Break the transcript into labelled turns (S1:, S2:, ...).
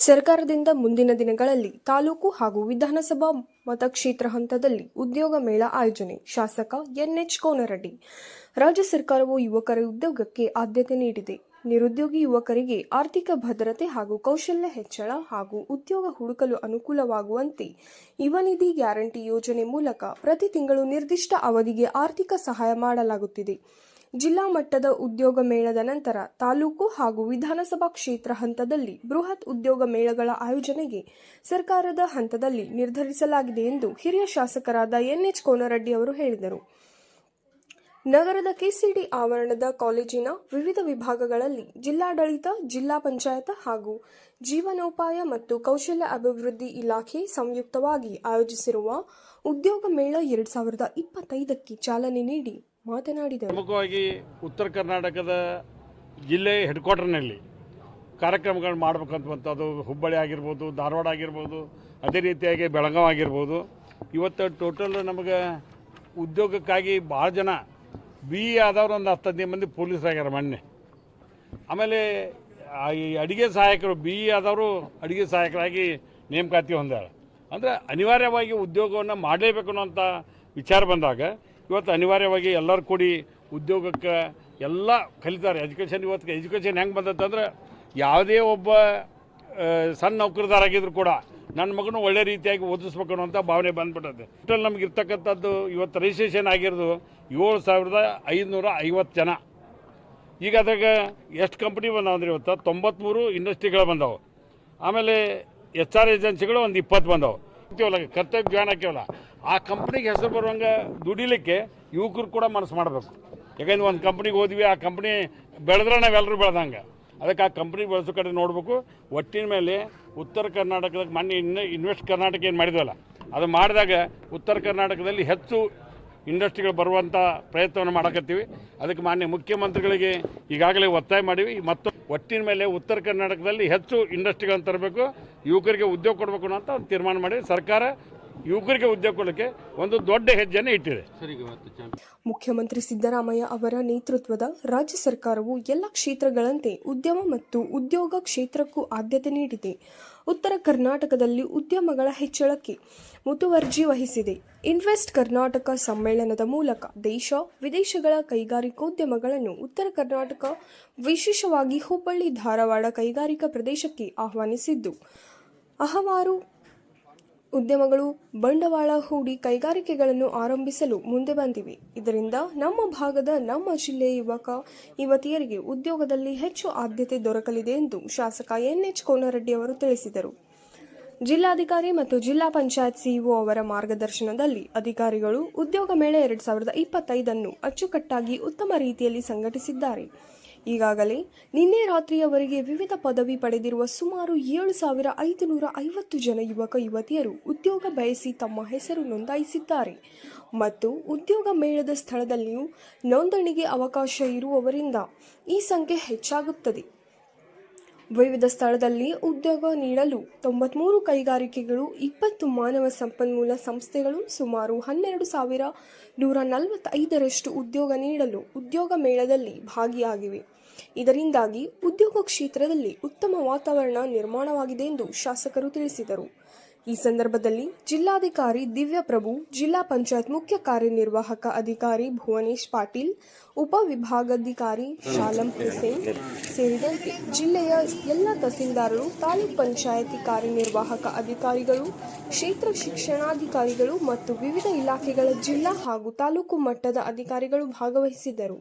S1: ಸರ್ಕಾರದಿಂದ ಮುಂದಿನ ದಿನಗಳಲ್ಲಿ ತಾಲೂಕು ಹಾಗೂ ವಿಧಾನಸಭಾ ಮತಕ್ಷೇತ್ರ ಹಂತದಲ್ಲಿ ಉದ್ಯೋಗ ಮೇಳ ಆಯೋಜನೆ. ಶಾಸಕ ಎನ್ಎಚ್ ಕೋನರೆಡ್ಡಿ. ರಾಜ್ಯ ಸರ್ಕಾರವು ಯುವಕರ ಉದ್ಯೋಗಕ್ಕೆ ಆದ್ಯತೆ ನೀಡಿದೆ. ನಿರುದ್ಯೋಗಿ ಯುವಕರಿಗೆ ಆರ್ಥಿಕ ಭದ್ರತೆ ಹಾಗೂ ಕೌಶಲ್ಯ ಹೆಚ್ಚಳ ಹಾಗೂ ಉದ್ಯೋಗ ಹುಡುಕಲು ಅನುಕೂಲವಾಗುವಂತೆ ಯುವನಿಧಿ ಗ್ಯಾರಂಟಿ ಯೋಜನೆ ಮೂಲಕ ಪ್ರತಿ ತಿಂಗಳು ನಿರ್ದಿಷ್ಟ ಅವಧಿಗೆ ಆರ್ಥಿಕ ಸಹಾಯ ಮಾಡಲಾಗುತ್ತಿದೆ. ಜಿಲ್ಲಾ ಮಟ್ಟದ ಉದ್ಯೋಗ ಮೇಳದ ನಂತರ ತಾಲೂಕು ಹಾಗೂ ವಿಧಾನಸಭಾ ಕ್ಷೇತ್ರ ಹಂತದಲ್ಲಿ ಬೃಹತ್ ಉದ್ಯೋಗ ಮೇಳಗಳ ಆಯೋಜನೆಗೆ ಸರ್ಕಾರದ ಹಂತದಲ್ಲಿ ನಿರ್ಧರಿಸಲಾಗಿದೆ ಎಂದು ಹಿರಿಯ ಶಾಸಕರಾದ ಎನ್ಎಚ್ ಕೋನರೆಡ್ಡಿ ಅವರು ಹೇಳಿದರು. ನಗರದ ಕೆಸಿಡಿ ಆವರಣದ ಕಾಲೇಜಿನ ವಿವಿಧ ವಿಭಾಗಗಳಲ್ಲಿ ಜಿಲ್ಲಾಡಳಿತ, ಜಿಲ್ಲಾ ಪಂಚಾಯತ್ ಹಾಗೂ ಜೀವನೋಪಾಯ ಮತ್ತು ಕೌಶಲ್ಯ ಅಭಿವೃದ್ಧಿ ಇಲಾಖೆ ಸಂಯುಕ್ತವಾಗಿ ಆಯೋಜಿಸಿರುವ ಉದ್ಯೋಗ ಮೇಳ ಎರಡ್ ಸಾವಿರದ ಇಪ್ಪತ್ತೈದಕ್ಕೆ ಚಾಲನೆ ನೀಡಿ ಮಾತನಾಡಿದರು.
S2: ಪ್ರಮುಖವಾಗಿ ಉತ್ತರ ಕರ್ನಾಟಕದ ಜಿಲ್ಲೆ ಹೆಡ್ ಕ್ವಾರ್ಟರ್ನಲ್ಲಿ ಕಾರ್ಯಕ್ರಮಗಳು ಮಾಡ್ಬೇಕಂತದ್ದು ಹುಬ್ಬಳ್ಳಿ ಆಗಿರ್ಬೋದು, ಧಾರವಾಡ ಆಗಿರ್ಬೋದು, ಅದೇ ರೀತಿಯಾಗಿ ಬೆಳಗಾವಿ ಆಗಿರ್ಬೋದು. ಇವತ್ತು ಟೋಟಲ್ ನಮಗೆ ಉದ್ಯೋಗಕ್ಕಾಗಿ ಭಾಳ ಜನ ಬಿ ಇ ಆದವ್ರು ಒಂದು ಹತ್ತು ಹದಿನೈದು ಮಂದಿ ಪೊಲೀಸರಾಗ್ಯಾರ ಮೊನ್ನೆ. ಆಮೇಲೆ ಈ ಅಡುಗೆ ಸಹಾಯಕರು, ಬಿ ಇ ಆದವರು ಅಡುಗೆ ಸಹಾಯಕರಾಗಿ ನೇಮಕಾತಿ ಹೊಂದ್ಯಾರ. ಅಂದರೆ ಅನಿವಾರ್ಯವಾಗಿ ಉದ್ಯೋಗವನ್ನು ಮಾಡಲೇಬೇಕು ಅನ್ನೋಂಥ ವಿಚಾರ ಬಂದಾಗ ಇವತ್ತು ಅನಿವಾರ್ಯವಾಗಿ ಎಲ್ಲರೂ ಕೂಡಿ ಉದ್ಯೋಗಕ್ಕೆ ಎಲ್ಲ ಕಲಿತಾರೆ. ಎಜುಕೇಷನ್ ಇವತ್ತು ಎಜುಕೇಷನ್ ಹೆಂಗೆ ಬಂದತ್ತಂದ್ರೆ ಯಾವುದೇ ಒಬ್ಬ ಸಣ್ಣ ನೌಕರದಾರಾಗಿದ್ರು ಕೂಡ ನನ್ನ ಮಗನು ಒಳ್ಳೆ ರೀತಿಯಾಗಿ ಓದಿಸ್ಬೇಕು ಅನ್ನೋಂಥ ಭಾವನೆ ಬಂದ್ಬಿಟ್ಟದೆ ಟೋಟಲ್ ನಮ್ಗೆ ಇರ್ತಕ್ಕಂಥದ್ದು ಇವತ್ತು ರಿಜಿಸ್ಟ್ರೇಷನ್ ಆಗಿರೋದು ಏಳು ಸಾವಿರದ ಐದುನೂರ ಐವತ್ತು ಜನ. ಈಗ ಅದ್ರಾಗ ಎಷ್ಟು ಕಂಪ್ನಿ ಬಂದಾವ ಅಂದ್ರೆ ಇವತ್ತು ತೊಂಬತ್ತ್ಮೂರು ಇಂಡಸ್ಟ್ರಿಗಳು ಬಂದವು. ಆಮೇಲೆ ಎಚ್ ಆರ್ ಏಜೆನ್ಸಿಗಳು ಒಂದು ಇಪ್ಪತ್ತು ಬಂದಾವೆ. ಕರ್ತವ್ಯ ಜ್ಞಾನ ಕೇವಲ. ಆ ಕಂಪ್ನಿಗೆ ಹೆಸರು ಬರುವಂಗೆ ದುಡಿಲಿಕ್ಕೆ ಯುವಕರು ಕೂಡ ಮನಸ್ಸು ಮಾಡಬೇಕು. ಯಾಕಂದ್ರೆ ಒಂದು ಕಂಪ್ನಿಗೆ ಹೋದ್ವಿ, ಆ ಕಂಪ್ನಿ ಬೆಳೆದ್ರೆ ನಾವೆಲ್ಲರೂ ಬೆಳೆದಂಗೆ. ಅದಕ್ಕೆ ಆ ಕಂಪ್ನಿ ಬೆಳೆಸೋ ಕಡೆ ನೋಡಬೇಕು. ಒಟ್ಟಿನ ಮೇಲೆ ಉತ್ತರ ಕರ್ನಾಟಕದ ಮೊನ್ನೆ ಇನ್ನು ಇನ್ವೆಸ್ಟ್ ಕರ್ನಾಟಕ ಏನು ಮಾಡಿದ್ವಲ್ಲ, ಅದು ಮಾಡಿದಾಗ ಉತ್ತರ ಕರ್ನಾಟಕದಲ್ಲಿ ಹೆಚ್ಚು ಇಂಡಸ್ಟ್ರಿಗಳು ಬರುವಂಥ ಪ್ರಯತ್ನವನ್ನು ಮಾಡಕತ್ತೀವಿ. ಅದಕ್ಕೆ ಮಾನ್ಯ ಮುಖ್ಯಮಂತ್ರಿಗಳಿಗೆ ಈಗಾಗಲೇ ಒತ್ತಾಯ ಮಾಡಿವಿ. ಮತ್ತು ಒಟ್ಟಿನ ಮೇಲೆ ಉತ್ತರ ಕರ್ನಾಟಕದಲ್ಲಿ ಹೆಚ್ಚು ಇಂಡಸ್ಟ್ರಿಗಳನ್ನು ತರಬೇಕು, ಯುವಕರಿಗೆ ಉದ್ಯೋಗ ಕೊಡಬೇಕು ಅಂತ ಒಂದು ತೀರ್ಮಾನ ಮಾಡಿ ಸರ್ಕಾರ ಯುವಕರಿಗೆ ಉದ್ಯೋಗ ಕೊಡಲಿಕ್ಕೆ ಒಂದು ದೊಡ್ಡ ಹೆಜ್ಜೆಯನ್ನು ಇಟ್ಟಿದೆ.
S1: ಮುಖ್ಯಮಂತ್ರಿ ಸಿದ್ದರಾಮಯ್ಯ ಅವರ ನೇತೃತ್ವದ ರಾಜ್ಯ ಸರ್ಕಾರವು ಎಲ್ಲ ಕ್ಷೇತ್ರಗಳಂತೆ ಉದ್ಯಮ ಮತ್ತು ಉದ್ಯೋಗ ಕ್ಷೇತ್ರಕ್ಕೂ ಆದ್ಯತೆ ನೀಡಿದೆ. ಉತ್ತರ ಕರ್ನಾಟಕದಲ್ಲಿ ಉದ್ಯಮಗಳ ಹೆಚ್ಚಳಕ್ಕೆ ಮುತುವರ್ಜಿ ವಹಿಸಿದೆ. ಇನ್ವೆಸ್ಟ್ ಕರ್ನಾಟಕ ಸಮ್ಮೇಳನದ ಮೂಲಕ ದೇಶ ವಿದೇಶಗಳ ಕೈಗಾರಿಕೋದ್ಯಮಗಳನ್ನು ಉತ್ತರ ಕರ್ನಾಟಕ ವಿಶೇಷವಾಗಿ ಹುಬ್ಬಳ್ಳಿ ಧಾರವಾಡ ಕೈಗಾರಿಕಾ ಪ್ರದೇಶಕ್ಕೆ ಆಹ್ವಾನಿಸಿದ್ದು. ಅಹವಾರು ಉದ್ಯಮಗಳು ಬಂಡವಾಳ ಹೂಡಿ ಕೈಗಾರಿಕೆಗಳನ್ನು ಆರಂಭಿಸಲು ಮುಂದೆ ಬಂದಿವೆ. ಇದರಿಂದ ನಮ್ಮ ಭಾಗದ ನಮ್ಮ ಜಿಲ್ಲೆಯ ಯುವಕ, ಯುವತಿಯರಿಗೆ ಉದ್ಯೋಗದಲ್ಲಿ ಹೆಚ್ಚು ಆದ್ಯತೆ ದೊರಕಲಿದೆ ಎಂದು ಶಾಸಕ ಎನ್ಎಚ್ ಕೋನರೆಡ್ಡಿ ಅವರು ತಿಳಿಸಿದರು. ಜಿಲ್ಲಾಧಿಕಾರಿ ಮತ್ತು ಜಿಲ್ಲಾ ಪಂಚಾಯತ್ ಸಿಇಒ ಅವರ ಮಾರ್ಗದರ್ಶನದಲ್ಲಿ ಅಧಿಕಾರಿಗಳು ಉದ್ಯೋಗ ಮೇಳ ಎರಡ್ ಸಾವಿರದ ಇಪ್ಪತ್ತೈದನ್ನು ಅಚ್ಚುಕಟ್ಟಾಗಿ ಉತ್ತಮ ರೀತಿಯಲ್ಲಿ ಸಂಘಟಿಸಿದ್ದಾರೆ. ಈಗಾಗಲೇ ನಿನ್ನೆ ರಾತ್ರಿಯವರೆಗೆ ವಿವಿಧ ಪದವಿ ಪಡೆದಿರುವ ಸುಮಾರು ಏಳು ಸಾವಿರ ಐದುನೂರ ಐವತ್ತು ಜನ ಯುವಕ ಯುವತಿಯರು ಉದ್ಯೋಗ ಬಯಸಿ ತಮ್ಮ ಹೆಸರು ನೋಂದಾಯಿಸಿದ್ದಾರೆ. ಮತ್ತು ಉದ್ಯೋಗ ಮೇಳದ ಸ್ಥಳದಲ್ಲಿಯೂ ನೋಂದಣಿಗೆ ಅವಕಾಶ ಇರುವವರಿಂದ ಈ ಸಂಖ್ಯೆ ಹೆಚ್ಚಾಗುತ್ತದೆ. ವಿವಿಧ ಸ್ಥಳದಲ್ಲಿ ಉದ್ಯೋಗ ನೀಡಲು ತೊಂಬತ್ಮೂರು ಕೈಗಾರಿಕೆಗಳು, ಇಪ್ಪತ್ತು ಮಾನವ ಸಂಪನ್ಮೂಲ ಸಂಸ್ಥೆಗಳು, ಸುಮಾರು ಹನ್ನೆರಡು ಸಾವಿರ ನೂರ ನಲವತ್ತೈದರಷ್ಟು ಉದ್ಯೋಗ ನೀಡಲು ಉದ್ಯೋಗ ಮೇಳದಲ್ಲಿ ಭಾಗಿಯಾಗಿವೆ. ಇದರಿಂದಾಗಿ ಉದ್ಯೋಗ ಕ್ಷೇತ್ರದಲ್ಲಿ ಉತ್ತಮ ವಾತಾವರಣ ನಿರ್ಮಾಣವಾಗಿದೆ ಎಂದು ಶಾಸಕರು ತಿಳಿಸಿದರು. ಈ ಸಂದರ್ಭದಲ್ಲಿ ಜಿಲ್ಲಾಧಿಕಾರಿ ದಿವ್ಯಪ್ರಭು, ಜಿಲ್ಲಾ ಪಂಚಾಯತ್ ಮುಖ್ಯ ಕಾರ್ಯನಿರ್ವಾಹಕ ಅಧಿಕಾರಿ ಭುವನೇಶ್ ಪಾಟೀಲ್ ಉಪವಿಭಾಗಾಧಿಕಾರಿ ಶಾಲಂ ಹುಸೇನ್ ಸೇರಿದಂತೆ ಜಿಲ್ಲೆಯ ಎಲ್ಲ ತಹಸೀಲ್ದಾರರು, ತಾಲೂಕ್ ಪಂಚಾಯತಿ ಕಾರ್ಯನಿರ್ವಾಹಕ ಅಧಿಕಾರಿಗಳು, ಕ್ಷೇತ್ರ ಶಿಕ್ಷಣಾಧಿಕಾರಿಗಳು ಮತ್ತು ವಿವಿಧ ಇಲಾಖೆಗಳ ಜಿಲ್ಲಾ ಹಾಗೂ ತಾಲೂಕು ಮಟ್ಟದ ಅಧಿಕಾರಿಗಳು ಭಾಗವಹಿಸಿದ್ದರು.